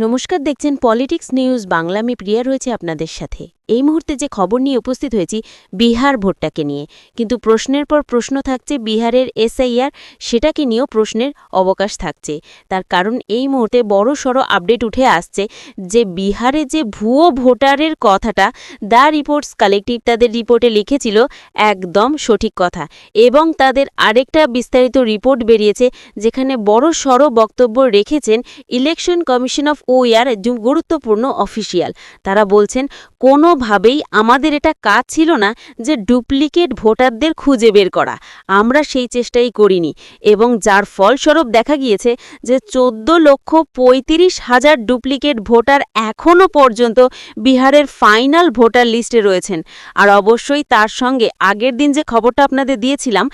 নমস্কার দেখছেন politics news Bangla আমি প্রিয়া রয়েছে আপনাদের সাথে। এই মুহূর্তে যে খবর নিয়ে উপস্থিত হয়েছি বিহার ভোটটাকে নিয়ে। কিন্তু প্রশ্নের পর প্রশ্ন থাকছে বিহারের এসআইআর, সেটাকে নিয়েও প্রশ্নের অবকাশ থাকছে। তার কারণ এই মুহূর্তে বড় সড়ো আপডেট উঠে আসছে যে বিহারে যে ভুয়ো ভোটারের কথাটা দ্য রিপোর্টস কালেকটিভ তাদের রিপোর্টে লিখেছিল একদম সঠিক কথা। এবং তাদের আরেকটা বিস্তারিত রিপোর্ট বেরিয়েছে যেখানে বড় সড়ো বক্তব্য রেখেছেন ইলেকশন কমিশন অফ ওয়ার গুরুত্বপূর্ণ অফিসিয়াল। তারা বলছেন কোনোভাবেই আমাদের এটা কাজ ছিল না যে ডুপ্লিকেট ভোটারদের খুঁজে বের করা। আমরা সেই চেষ্টাই করিনি এবং যার ফলস্বরূপ দেখা গিয়েছে যে চোদ্দ লক্ষ পঁয়ত্রিশ হাজার ডুপ্লিকেট ভোটার এখনও পর্যন্ত বিহারের ফাইনাল ভোটার লিস্টে রয়েছেন। আর অবশ্যই তার সঙ্গে আগের দিন যে খবরটা আপনাদের দিয়েছিলাম,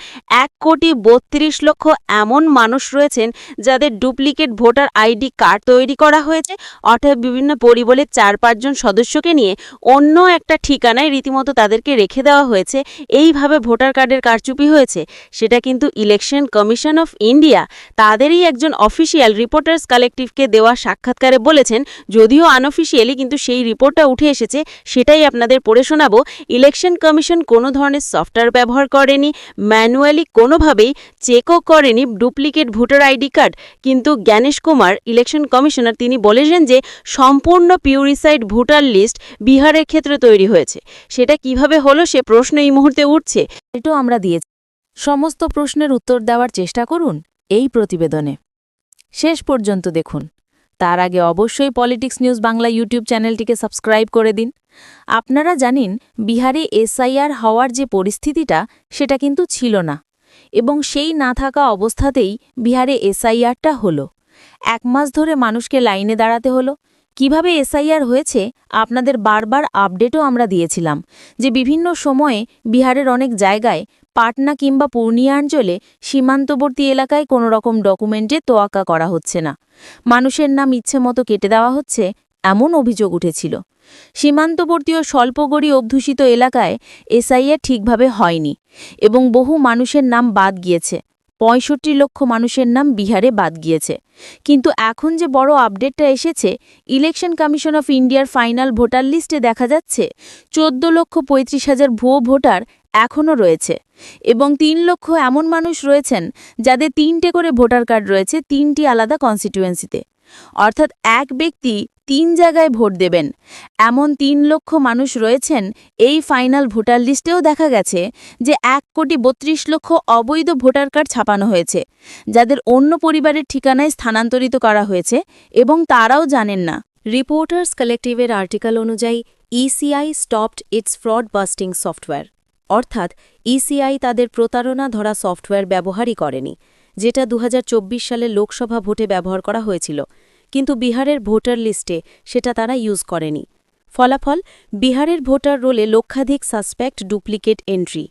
এক কোটি বত্রিশ লক্ষ এমন মানুষ রয়েছেন যাদের ডুপ্লিকেট ভোটার আইডি কার্ড তৈরি করা হয়েছে। অর্থাৎ বিভিন্ন পরিবলের চার পাঁচজন সদস্যকে নিয়ে অন্য একটা ঠিকানায় রীতিমতো তাদেরকে রেখে দেওয়া হয়েছে। এইভাবে ভোটার কার্ডের কারচুপি হয়েছে, সেটা কিন্তু ইলেকশন কমিশন অফ ইন্ডিয়া, তাদেরই একজন অফিসিয়াল রিপোর্টার্স কালেকটিভকে দেওয়া সাক্ষাৎকারে বলেছেন। যদিও আনঅফিসিয়ালি কিন্তু সেই রিপোর্টটা উঠে এসেছে, সেটাই আপনাদের পড়ে শোনাবো। ইলেকশন কমিশন কোনো ধরনের সফটওয়্যার ব্যবহার করেনি, ম্যানুয়ালি কোনোভাবেই চেকও করেনি ডুপ্লিকেট ভোটার আইডি কার্ড। কিন্তু জ্ঞানেশ কুমার, ইলেকশন কমিশনার, তিনি বলেছেন যে সম্পূর্ণ পিউরিসাইড ভোটার লিস্ট বিহারের ক্ষেত্রে তৈরি হয়েছে। সেটা কীভাবে হলো সে প্রশ্ন এই মুহূর্তে উঠছে এটাও আমরা দিয়েছি সমস্ত প্রশ্নের উত্তর দেওয়ার চেষ্টা করুন এই প্রতিবেদনে। শেষ পর্যন্ত দেখুন। তার আগে অবশ্যই পলিটিক্স নিউজ বাংলা ইউটিউব চ্যানেলটিকে সাবস্ক্রাইব করে দিন। আপনারা জানেন, বিহারে এসআইআর হওয়ার যে পরিস্থিতিটা, সেটা কিন্তু ছিল না। এবং সেই না থাকা অবস্থাতেই বিহারে এসআইআরটা হলো। এক মাস ধরে মানুষকে লাইনে দাঁড়াতে হলো কীভাবে এসআইআর হয়েছে, আপনাদের বারবার আপডেটও আমরা দিয়েছিলাম, যে বিভিন্ন সময়ে বিহারের অনেক জায়গায় পাটনা কিংবা পূর্ণিয়া অঞ্চলে সীমান্তবর্তী এলাকায় কোনো রকম ডকুমেন্টে তোয়াক্কা করা হচ্ছে না। মানুষের নাম ইচ্ছে মতো কেটে দেওয়া হচ্ছে, এমন অভিযোগ উঠেছিল। সীমান্তবর্তী ও স্বল্পগড়ি অধ্যুষিত এলাকায় এসআইআর ঠিকভাবে হয়নি এবং বহু মানুষের নাম বাদ গিয়েছে। পঁয়ষট্টি লক্ষ মানুষের নাম বিহারে বাদ গিয়েছে। কিন্তু এখন যে বড় আপডেটটা এসেছে, ইলেকশন কমিশন অফ ইন্ডিয়ার ফাইনাল ভোটার লিস্টে দেখা যাচ্ছে, চোদ্দ লক্ষ পঁয়ত্রিশ হাজার ভুয়ো ভোটার এখনও রয়েছে। এবং তিন লক্ষ এমন মানুষ রয়েছেন যাদের তিনটে করে ভোটার কার্ড রয়েছে, তিনটি আলাদা কনস্টিটুয়েন্সিতে অর্থাৎ এক ব্যক্তি তিন জায়গায় ভোট দেবেন। এমন তিন লক্ষ মানুষ রয়েছেন, এই ফাইনাল ভোটার লিস্টেও দেখা গেছে যে এক কোটি বত্রিশ লক্ষ অবৈধ ভোটার কার্ড ছাপানো হয়েছে, যাদের অন্য পরিবারের ঠিকানায় স্থানান্তরিত করা হয়েছে এবং তারাও জানেন না। রিপোর্টার্স কালেকটিভের আর্টিকেল অনুযায়ী ECI stopped its fraud busting software অর্থাৎ ইসিআই তাদের প্রতারণা ধরা সফটওয়্যার ব্যবহারই করেনি। যেটা দু হাজার চব্বিশ সালে লোকসভা ভোটে ব্যবহার করা হয়েছিল। কিন্তু বিহারের ভোটার লিস্টে সেটা তারা ইউজ করেনি। ফলাফল, বিহারের ভোটার রোলে লক্ষাধিক সাসপেক্ট ডুপ্লিকেট এন্ট্রি।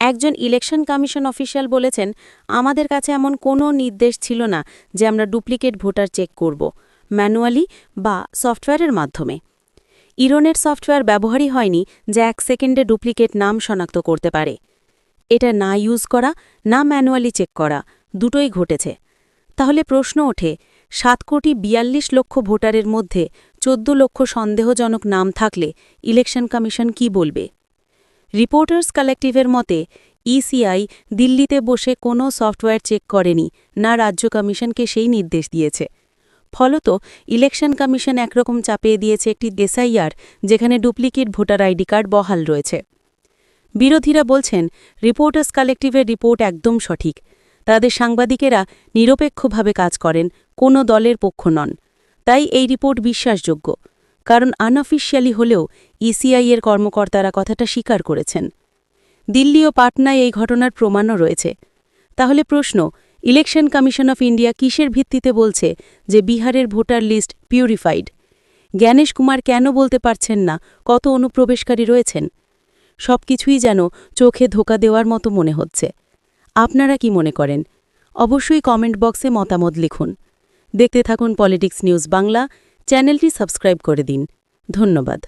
একজন ইলেকশন কমিশন অফিসিয়াল বলেছেন, আমাদের কাছে এমন কোনো নির্দেশ ছিল না যে আমরা ডুপ্লিকেট ভোটার চেক করব, ম্যানুয়ালি বা সফটওয়্যারের মাধ্যমে। ইরনের সফটওয়্যার ব্যবহারই হয়নি যা এক সেকেন্ডে ডুপ্লিকেট নাম শনাক্ত করতে পারে। এটা না ইউজ করা, না ম্যানুয়ালি চেক করা দুটোই ঘটেছে। তাহলে প্রশ্ন ওঠে, সাত কোটি বিয়াল্লিশ লক্ষ ভোটারের মধ্যে চোদ্দ লক্ষ সন্দেহজনক নাম থাকলে ইলেকশন কমিশন কি বলবে? রিপোর্টার্স কালেকটিভের মতে, ইসিআই দিল্লিতে বসে কোনো সফটওয়্যার চেক করেনি, না রাজ্য কমিশনকে সেই নির্দেশ দিয়েছে। ফলত, ইলেকশন কমিশন একরকম চাপিয়ে দিয়েছে একটি দেসাইয়ার যেখানে ডুপ্লিকেট ভোটার আইডি কার্ড বহাল রয়েছে। বিরোধীরা বলছেন, রিপোর্টার্স কালেকটিভের রিপোর্ট একদম সঠিক। তাদের সাংবাদিকেরা নিরপেক্ষভাবে কাজ করেন, কোনো দলের পক্ষ নন। তাই এই রিপোর্ট বিশ্বাসযোগ্য, কারণ আনঅফিসিয়ালি হলেও ইসিআই এর কর্মকর্তারা কথাটা স্বীকার করেছেন। দিল্লি ও পাটনায় এই ঘটনার প্রমাণও রয়েছে। তাহলে প্রশ্ন, ইলেকশন কমিশন অফ ইন্ডিয়া কিসের ভিত্তিতে বলছে যে বিহারের voter list purified? Gyanesh Kumar কেন বলতে পারছেন না? কত অনুপ্রবেশকারী রয়েছেন? সবকিছুই যেন চোখে ধোকা দেওয়ার মতো মনে হচ্ছে। আপনারা কি মনে করেন? অবশ্যই কমেন্ট বক্সে মতামত লিখুন। দেখতে থাকুন পলিটিক্স নিউজ বাংলা, চ্যানেলটি সাবস্ক্রাইব করে দিন। ধন্যবাদ।